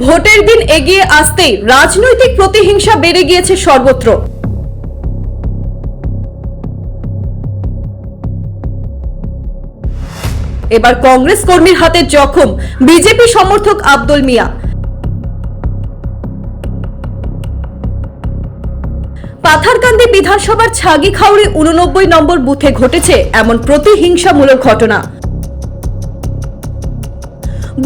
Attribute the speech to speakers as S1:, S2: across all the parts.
S1: ভোটের দিন এগিয়ে আসতেই রাজনৈতিক প্রতিহিংসা বেড়ে গিয়েছে সর্বত্র। এবার কংগ্রেস কর্মীর হাতে জখম বিজেপি সমর্থক আব্দুল মিয়া। পাথারকান্দি বিধানসভার ছাগি ছাগিখাউড়ি উননব্বই নম্বর বুথে ঘটেছে এমন প্রতিহিংসামূলক ঘটনা।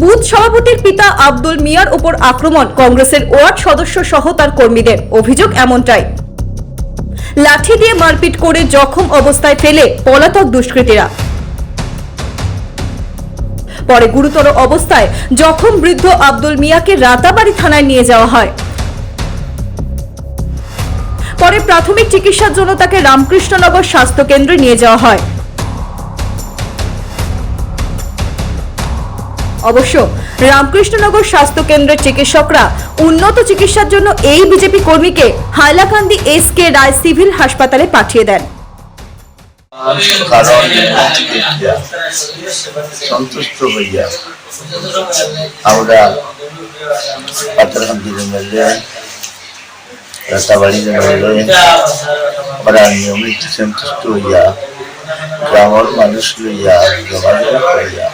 S1: বুথ সভাপতির পিতা আব্দুল মিয়ার উপর আক্রমণ। কংগ্রেসের ওয়ার্ড সদস্য সহ তার কর্মীদের অভিযোগ এমনটাই। লাঠি দিয়ে মারপিট করে জখম অবস্থায় ফেলে পলাতক দুষ্কৃতীরা। পরে গুরুতর অবস্থায় জখম বৃদ্ধ আব্দুল মিয়াকে রাতাবাড়ি থানায় নিয়ে যাওয়া হয়। পরে প্রাথমিক চিকিৎসার জন্য তাকে রামকৃষ্ণনগর স্বাস্থ্য কেন্দ্রে নিয়ে যাওয়া হয়। অবশ্য রামকৃষ্ণনগর স্বাস্থ্য কেন্দ্রের চিকিৎসকরা উন্নত চিকিৎসার জন্য এই বিজেপি কর্মীকে Hailakandi S K Roy civil হাসপাতালে পাঠিয়ে দেন।
S2: সন্তুষ্ট হইয়া আমরা ওরা নিয়মিত সন্তুষ্ট হইয়া, গ্রামের মানুষ লইয়া যোগাযোগ করিয়া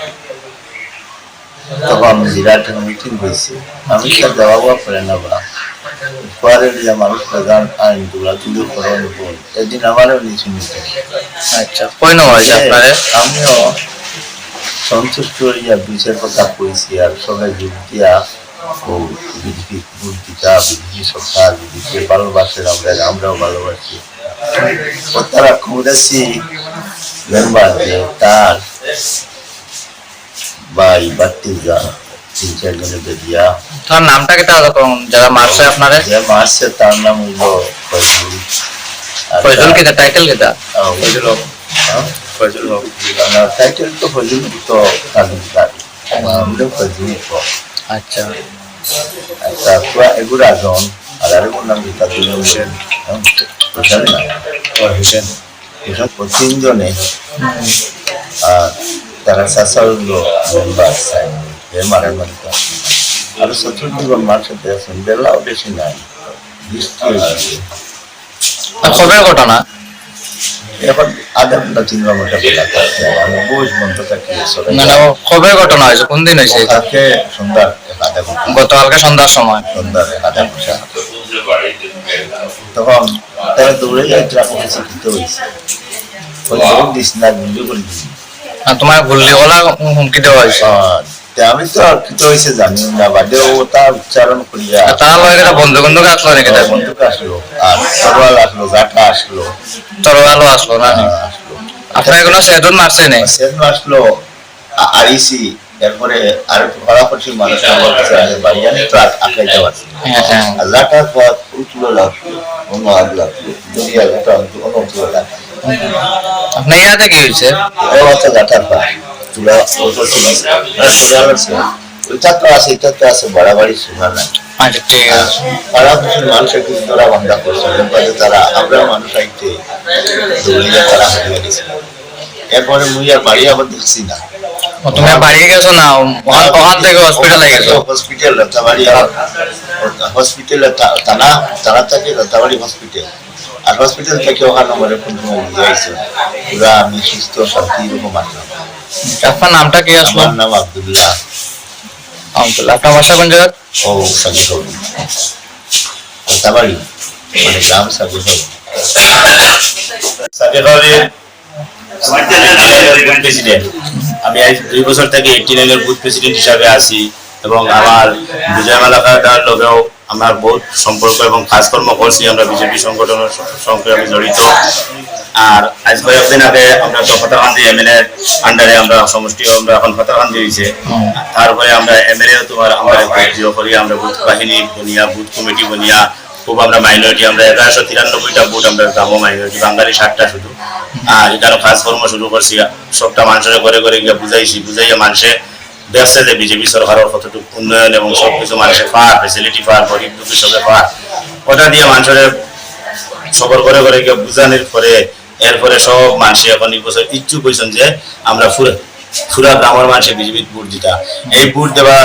S2: তখন বিরাট মিটিং হয়েছে। আমি তো দেওয়া করে নেবা। পরে লিয়া মানুষ প্রধান আইন তুলা করণ বল এদিন আমারও নিচু নিতে
S3: আচ্ছা কই আপনাদের
S2: আমিও সন্তুষ্ট হইয়া বিচার কথা কইছি আর সবাই যোগ দিয়া ও বিজেপি বুদ্ধিটা বিজেপি সরকার বিজেপি ভালোবাসে আমরা আমরাও ভালোবাসি। ও তারা মেম্বার যে তার ভাই বাত্তিজা তিন চারজনে বেরিয়া
S3: তার নামটা কেটা তখন যারা মারছে আপনারে।
S2: যে মারছে তার নাম হইল
S3: ফয়জুল।
S2: তার-
S3: কেটা টাইটেল
S2: হ্যাঁ, ফজলুল হক। হ্যাঁ? হক। আমার টাইটেল তো ফজলুল তো তালুকদার আমরা হক।
S3: আচ্ছা।
S2: আর তারপর এগুলো আজন আর আরেকগুলো নাম গীতা দুজন হোসেন। হ্যাঁ, হোসেন না? হোসেন। ও তিনজনে। আর তারা শাসাউলো মেম্বার এ মারে মারিতা আর চতুর্দিগণ মার সাথে আছেন বেলাও বেশি নাই।
S3: কবের ঘটনা?
S2: এখন আধা ঘণ্টা তিন ঘণ্টা বেলা থাকছে আমি বস বন্ধ থাকি
S3: মানে ও কবের ঘটনা হয়েছে? কোন দিন হয়েছে এটা?
S2: তাকে সন্ধ্যা আধা ঘণ্টা
S3: গতকালকে সন্ধ্যার সময়।
S2: সন্ধ্যার আধা ঘণ্টা তখন তারা দৌড়ে যায় ট্রাক অফিসে দিতে হয়েছে। ওই দৌড় দিস না গুলি করে দিস।
S3: আর তোমার গুল্লি ওলা হুমকি দেওয়া হয়েছে।
S2: আমি তো আর কিছু হয়েছে জানি। না বাদে ও তা উচ্চারণ করিয়া
S3: আর তারা লয় কেটা বন্ধু বন্ধুকে আসলো নাকি এটা
S2: বন্দুক আসলো। আর তরোয়াল আসলো জাটা আসলো।
S3: তরবারও আসলো না?
S2: আসলো।
S3: আপনার কোনো সেদুন মারছে নেই?
S2: সেদিন আসলো। আইসি এরপরে আর ফলাফলসি মানুষ আমার কাছে আগে বাড়ি আনি ট্রাক আঁকাই যাওয়া
S3: হ্যাঁ হ্যাঁ।
S2: আল্লাহটার পর উঠল লাগল অন্য আগ লাগল দরিয়া ঘাটা অন্য উঠল লাগল
S3: আপনার ইয়াতে কি হয়েছে?
S2: তুলা ওটা ওইটা তো আছে। এটা তো আছে বাড়াবাড়ি
S3: আচ্ছা ঠিক আছে।
S2: পাড়া খুশির মানুষের কিন্তু তারা বান্ধা করছে। তারা আমরা মানুষ আইতে দৌড়িয়ে তারা হারিয়ে গেছে। এরপরে মুই আর বাড়ি আবার দেখছি না।
S3: তুমি বাড়ি গেছো না? ওখান ওখান থেকে হসপিটালে গেছো?
S2: হসপিটাল রাতাবাড়ি হসপিটাল থানা থানা থেকে রাতাবাড়ি হসপিটাল আর হসপিটাল থেকে ওখানে আমার কোন নিয়ে পুরা আমি সুস্থ শান্তি এরকম আসলাম
S3: আপনার নামটা কি আসলো?
S2: আমার নাম আব্দুল্লাহ।
S3: আলহামদুলিল্লাহ আপনার বাসা কোন জায়গায়
S2: ও সাগর রাতাবাড়ি মানে গ্রাম সাগর আমি দুই বছর থেকে এইটি নাইনের বুথ প্রেসিডেন্ট হিসাবে আছি এবং আমার বিজয় মালাকার লোকেও আমার বহুত সম্পর্ক এবং কাজকর্ম করছি, আমরা বিজেপি সংগঠনের সঙ্গে আমি জড়িত। আর আজ কয়েকদিন আগে আমরা তো ফতাকান্দি এর আন্ডারে আমরা সমষ্টি আমরা এখন ফতাকান্দি হয়েছে তারপরে আমরা এমএলএ তোমার আমরা জিও করি, আমরা বুথ বাহিনী বনিয়া, বুথ কমিটি বনিয়া, খুব আমরা মাইনরিটি আমরা এগারোশো তিরানব্বইটা বুথ আমরা গ্রাম মাইনরিটি বাঙালি ষাটটা শুধু। আর এখানে কাজকর্ম শুরু করছি, সবটা মানুষের ঘরে ঘরে গিয়ে বুঝাইছি, বুঝাইয়া মানুষে দেখছে যে বিজেপি সরকারের কতটুকু উন্নয়ন এবং সবকিছু মানুষের পার ফেসিলিটি পার গরিব দুঃখী সবে পার ওটা দিয়ে মানুষের সবর করে করে গিয়ে বুঝানোর পরে এরপরে সব মানুষ এখন এই বছর ইচ্ছুক হয়েছেন যে আমরা ফুরা ফুরা গ্রামের মানুষের বিজেপির ভোট দিতা। এই ভোট দেওয়া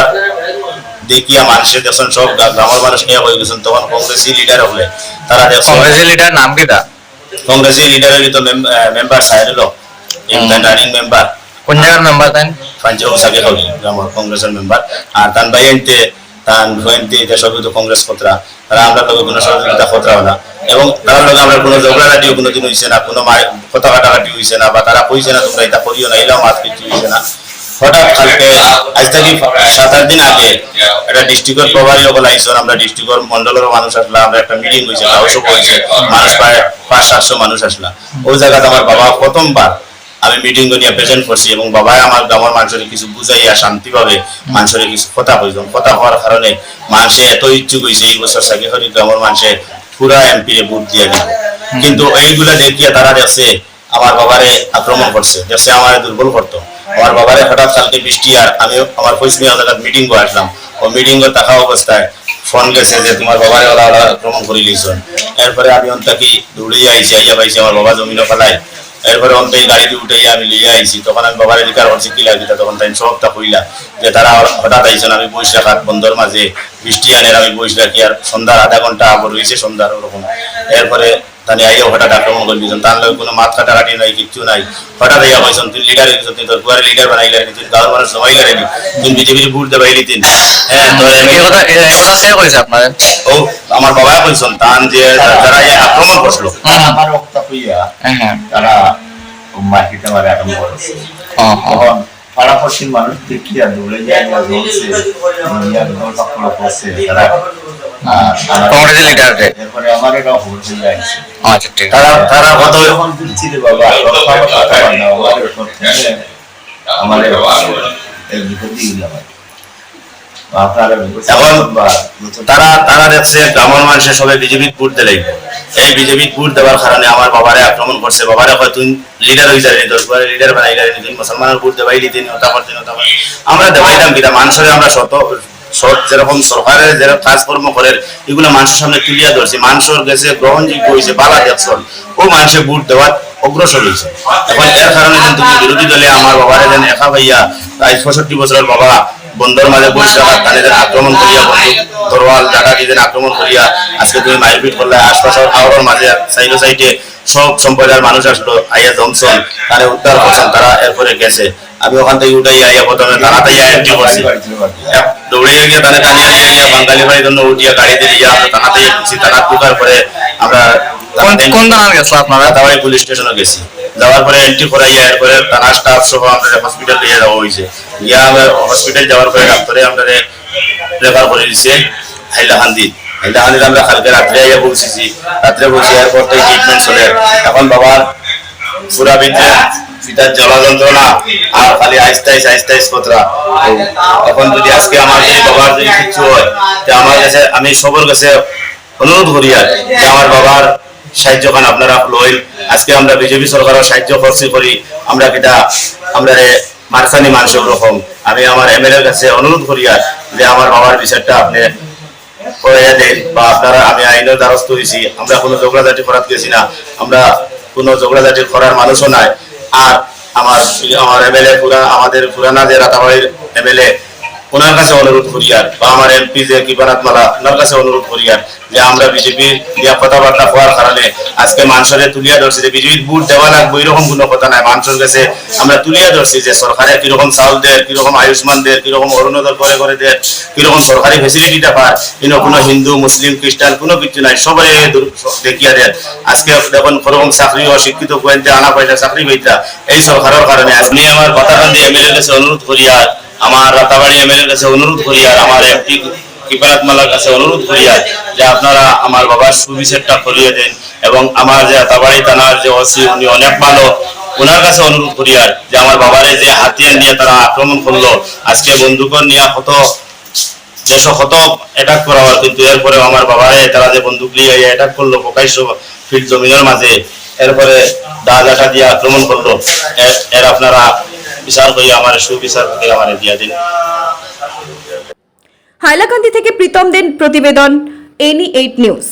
S4: দেখিয়া মানুষের দেখছেন সব গ্রা- গ্রামের মানুষ নিয়ে হয়ে গেছেন তখন কংগ্রেসি লিডার হলে। তারা দেখছেন
S3: কংগ্রেসের লিডার নাম কিটা
S4: কংগ্রেসি লিডারের তো মেম্বার সাহেব রানিং মেম্বার
S3: কোন জায়গার মেম্বার তাই
S4: পঞ্চায়েত সাকে হল গ্রামের কংগ্রেসের মেম্বার আর তান বাইনতে তান ভয়ন্তি দেশের তো কংগ্রেস খতরা তারা আমরা লোক কোনো সহযোগিতা খতরা না এবং তার লগে আমরা কোনো ঝগড়াঝাটিও কোনোদিন হয়েছে না কোনো কথা কাটাকাটি হয়েছে না বা তারা কইছে না তোমরা এটা করিও না এলাও মাত কিছু হয়েছে না হঠাৎ কালকে আজ থেকে সাত আট দিন আগে একটা ডিস্ট্রিক্টের প্রভারী লোক আইসন আমরা ডিস্ট্রিক্টের মন্ডলের মানুষ আসলাম আমরা একটা মিটিং হয়েছে হাউসও হয়েছে মানুষ প্রায় পাঁচ সাতশো মানুষ আসলাম ওই জায়গাতে আমার বাবা প্রথমবার আমি মিটিং করিয়া প্রেজেন্ট করছি এবং বাবাই আমার গ্রামের মানুষের কিছু বুঝাইয়া শান্তিভাবে মানুষের কিছু কথা কইতাম কথা হওয়ার কারণে মানুষে এত ইচ্ছুক হয়েছে এই বছর সাকি হরি গ্রামের মানুষে পুরা এমপি এ ভোট দিয়ে দিব। কিন্তু এইগুলা দেখিয়া তারা দেখছে আমার বাবারে আক্রমণ করছে দেখছে আমার দুর্বল করতো আমার বাবারে হঠাৎ কালকে বৃষ্টি আর আমি আমার কৈশমিয়া জায়গায় মিটিং করে আসলাম। ও মিটিং থাকা অবস্থায় ফোন গেছে যে তোমার বাবারে ওরা ওরা আক্রমণ করে লিয়েছেন এরপরে আমি অন্তাকি দৌড়িয়ে আইছি আইয়া পাইছি আমার বাবা জমিনে ফেলায় এরপরে অন্তে গাড়িতে উঠে আমি লিয়ে আইছি। তখন আমি বাবার এদিকার হচ্ছে কি লাগে তখন তাই সবটা কইলা যে তারা হঠাৎ আইছেন আমি বইস রাখার বন্ধর মাঝে বৃষ্টি আনের, আমি বইস রাখি আর সন্ধ্যার আধা ঘণ্টা আবার রয়েছে সন্ধ্যার ওরকম। এরপরে তানি আইয়া হঠাৎ আক্রমণ করে তার লগে কোনো মাথা কাটাকাটি নাই কিচ্ছু নাই। হঠাৎ আইয়া কইছেন তুই লিডার হয়েছ তুই তোর গুয়ারে লিডার বানাই লাইনি তুই গাঁর মানুষ জমাই লাইনি তুই বিজেপির ভোট দেবাই দিতেন হ্যাঁ ও আমার বাবা কইছেন তান যে যারা এই আক্রমণ করছিল।
S2: আমার বক্তা হইয়া
S3: হ্যাঁ হ্যাঁ।
S2: তারা মার্কেটে মারে আরম্ভ করেছে।
S3: হ্যাঁ, হ্যাঁ।
S2: তখন পাড়াপড়শির মানুষ দেখিয়া দৌড়ে যায় দৌড়ছে দৌড় পাকড়া করছে তারা-
S3: কংগ্রেসের লিডারকে
S2: এরপরে আমার এটা হুল হয়ে যাচ্ছে
S3: আচ্ছা ঠিক
S4: তারা তারা কত?
S2: যখন বুঝছি রে বাবা আমার
S4: তারা তারা দেখছে গ্রামের মানুষের সবাই বিজেপি ভোট দিলে এই বিজেপি ভোট দেওয়ার কারণে আমার বাবারে আক্রমণ করছে। বাবারে হয় তুই লিডার হয়ে যাবি দশ বার লিডার বানাই যাবি তুই মুসলমানের ভোট দেবাই দিতেন ওটা করতেন ওটা। আমরা দেবাইতাম কিনা মানুষের আমরা শত যেরকম সরকারের যেরকম কাজকর্ম করে এগুলো মানুষের সামনে তুলিয়া ধরছে। মানুষের কাছে গ্রহণযোগ্য হয়েছে বালা দেখছেন ও মানুষের ভোট দেওয়ার অগ্রসর হয়েছে এখন এর কারণে কিন্তু বিরোধী দলে আমার বাবা যেন একা ভাইয়া প্রায় ছষট্টি বছরের বাবা বন্দর মাঝে বসে থাকা তাদের আক্রমণ করিয়া বন্দুক তরোয়াল ডাকা দিয়ে আক্রমণ করিয়া আজকে তুমি মারপিট করলে আশপাশের আওয়ার মাঝে সাইডে সাইডে সব সম্প্রদায়ের মানুষ আসলো আইয়া জমসন তারা উদ্ধার করছেন তারা এরপরে গেছে। আমি ওখান থেকে উঠাই আইয়া প্রথমে তাড়াতাড়ি এন্ট্রি করছি। এক দৌড়ে গিয়ে তাহলে টানিয়ে নিয়ে গিয়ে বাঙালি বাড়ির জন্য উঠিয়া গাড়িতে নিয়ে আমরা তাড়াতাড়ি ঢুকছি তারা ঢুকার পরে আমরা
S3: কোন দাঁড়ান গেছিল আপনারা?
S4: দাবাই পুলিশ স্টেশনে গেছি। যাওয়ার পরে এন্ট্রি করাইয়া এরপরে থানা স্টাফ সহ আমাদের হসপিটাল নিয়ে যাওয়া হয়েছে গিয়া আমরা হসপিটাল যাওয়ার পরে ডাক্তারে আমাদের রেফার করে দিচ্ছে হাইলাহান্দি। হাইলাহান্দিতে আমরা কালকে রাত্রে আইয়া পৌঁছেছি। রাত্রে পৌঁছে এরপর থেকে ট্রিটমেন্ট চলে। এখন বাবার পুরা ভিতরে পিতার জ্বালা যন্ত্রণা আর খালি আইসতে আইস আইসতে আইস কতরা এখন যদি আজকে আমার যদি বাবার যদি কিছু হয়, তো আমার কাছে, আমি সবার কাছে অনুরোধ করি আর যে আমার বাবার সাহায্য খান, আপনারা লইল আজকে আমরা বিজেপি সরকারের সাহায্য করছি করি। আমরা কিটা, আমরা মারসানি মানুষ রকম। আমি আমার এমএলএর কাছে অনুরোধ করি আর, যে আমার বাবার বিষয়টা আপনি করাইয়া দেন বা আপনারা, আমি আইনের দ্বারস্থ হয়েছি আমরা কোনো ঝগড়াঝাটি করাতে গেছি না। আমরা কোনো ঝগড়াঝাটি করার মানুষও নাই। আর আমার আমার এমএলএ পুরা, আমাদের পুরানা যে রাতাবাড়ির এমএলএ ওনার কাছে অনুরোধ করি আর, বা আমার এমপি যে কিবারাত মালা, ওনার কাছে অনুরোধ করি আর, যে আমরা বিজেপি দিয়া কথাবার্তা হওয়ার কারণে আজকে মানুষের তুলিয়া ধরছি যে বিজেপির বুট দেওয়া লাগবে, এরকম কোনো কথা নাই। মানুষের কাছে আমরা তুলিয়া ধরছি যে সরকারে কীরকম চাউল দেয়, কীরকম আয়ুষ্মান দেয়, কীরকম অরুণোদয় করে করে দেয়, কীরকম সরকারি ফেসিলিটিটা পায়, কিন্তু কোনো হিন্দু, মুসলিম, খ্রিস্টান, কোনো কিছু নাই, সবাই দেখিয়া দেয়। আজকে দেখুন কোরকম চাকরি অশিক্ষিত গোয়েন্দা আনা পয়সা চাকরি পাইতা, এই সরকারের কারণে আজকে আমার কথাকান্দি এমএলএর কাছে অনুরোধ করি আর। আমার রাতাবাড়ি এমএলএর কাছে অনুরোধ করি আর আমার এমপি কিপারাত মালার কাছে অনুরোধ করি আর যে আপনারা আমার বাবার সুবিচারটা করিয়ে দেন এবং আমার যে রাতাবাড়ি থানার যে ওসি উনি অনেক ভালো ওনার কাছে অনুরোধ করি আর যে আমার বাবারে যে হাতিয়ার নিয়ে তারা আক্রমণ করল, আজকে বন্দুকর নিয়ে কত যেসব কত অ্যাটাক করা হয় কিন্তু এরপরে আমার বাবারে তারা যে বন্দুক নিয়ে অ্যাটাক করল, প্রকাশ্য ফিল্ড জমিনের মাঝে, এরপরে দা জাটা দিয়ে আক্রমণ করল এর আপনারা বিচার করি আমার সুবিচার করে আমার দিয়া দিন।
S1: হাইলাকান্দি থেকে প্রীতম দেন প্রতিবেদন, এনি এইট নিউজ।